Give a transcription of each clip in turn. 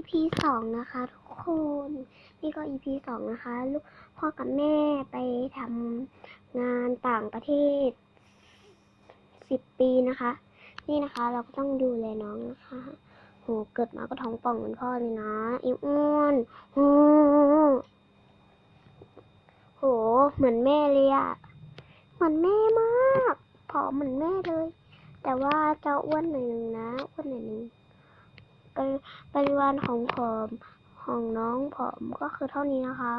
EP สองนะคะทุกคนนี่ก็ EP สองนะคะ ลูกพ่อกับแม่ไปทำงานต่างประเทศสิบปีนะคะ นี่นะคะเราก็ต้องดูแลน้องนะคะโหเกิดมาก็ท้องป่องเหมือนพ่อเลยนะอิ่อ้วนโหโห เหมือนแม่เลยอะเหมือนแม่มากผอมเหมือนแม่เลย แต่ว่าจ้าอ้วนหน่อยหนึ่งนะอ้วนหน่อยหนึ่ง ปริปริมาณของผอมของน้องผอมก็คือเท่านี้นะคะ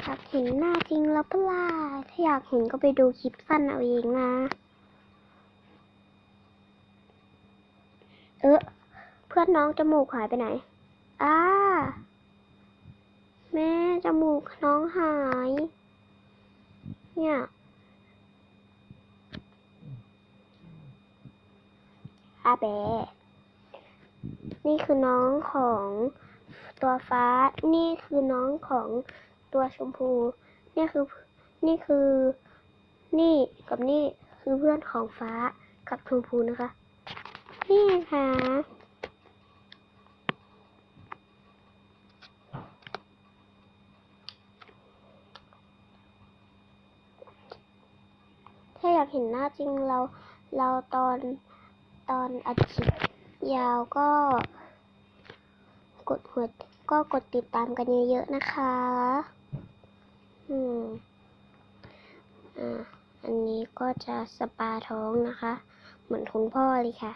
อยากเห็นหน้าจริงแล้วเปล่าถ้าอยากเห็นก็ไปดูคลิปสั้นเอาเองนะ เออเพื่อนน้องจมูกหายไปไหนอ้าแม่จมูกน้องหาย เนี่ยอาแบ นี่คือน้องของตัวฟ้า นี่คือน้องของตัวชมพู นี่คือ นี่คือ นี่กับนี่คือเพื่อนของฟ้ากับชมพูนะคะ นี่ค่ะถ้าอยากเห็นหน้าจริงเราเราตอนตอนอัดคลิปยาวก็ กดหัวก็กดติดตามกันเยอะๆนะคะ อืม อ่า อันนี้ก็จะสปาท้องนะคะ เหมือนคุณพ่อเลยค่ะ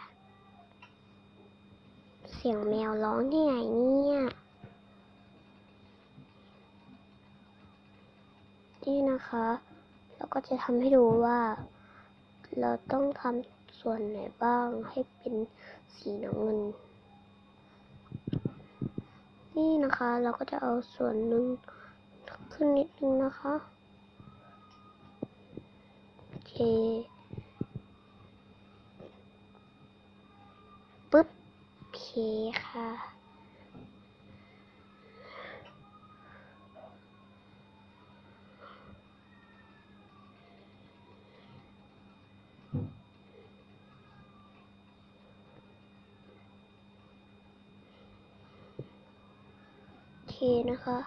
เสียงแมวร้องที่ไหนเนี่ยนี่นะคะ แล้วก็จะทำให้ดูว่า เราต้องทำส่วนไหนบ้างให้เป็นสีน้ำเงิน นี่นะคะ เราก็จะเอาส่วนหนึ่งขึ้นนิดนึงนะคะโอเคปึ๊บโอเคค่ะ นะคะ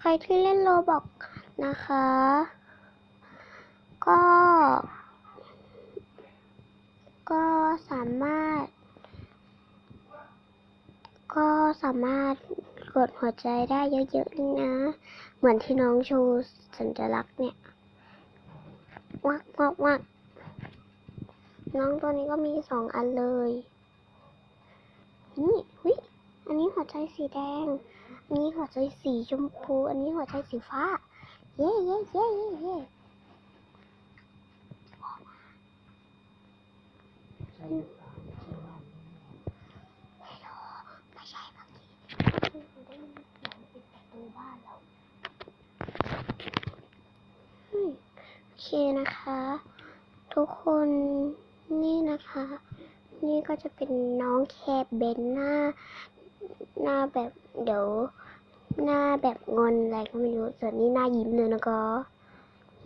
ใครที่เล่นโลบอกนะคะ ก็ ก็สามารถ ก็สามารถกดหัวใจได้เยอะๆเลยนะ เหมือนที่น้องชูสัญลักษณ์เนี่ยวักวักวักน้องตัวนี้ก็มีสองอันเลย นี่ หัวใจสีแดง อันนี้หัวใจสีชมพู อันนี้หัวใจสีฟ้า เย้เย้เย้เย้เย้ไม่ใช่บางทีได้ยินเสียงปิดประตูบ้านเราโอเคนะคะ ทุกคนนี่นะคะ นี่ก็จะเป็นน้องแคบเบนหน้า หน้าแบบเดี๋ยว หน้าแบบงอนอะไรก็ไม่รู้ส่วนนี้หน้ายิ้มเลยนะก็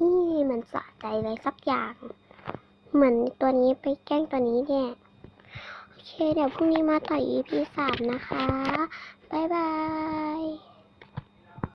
นี่มันสะใจอะไรสักอย่าง เหมือนตัวนี้ไปแกล้งตัวนี้เนี่ยโอเค เดี๋ยวพรุ่งนี้มาต่อ EP สามนะคะ บ๊ายบาย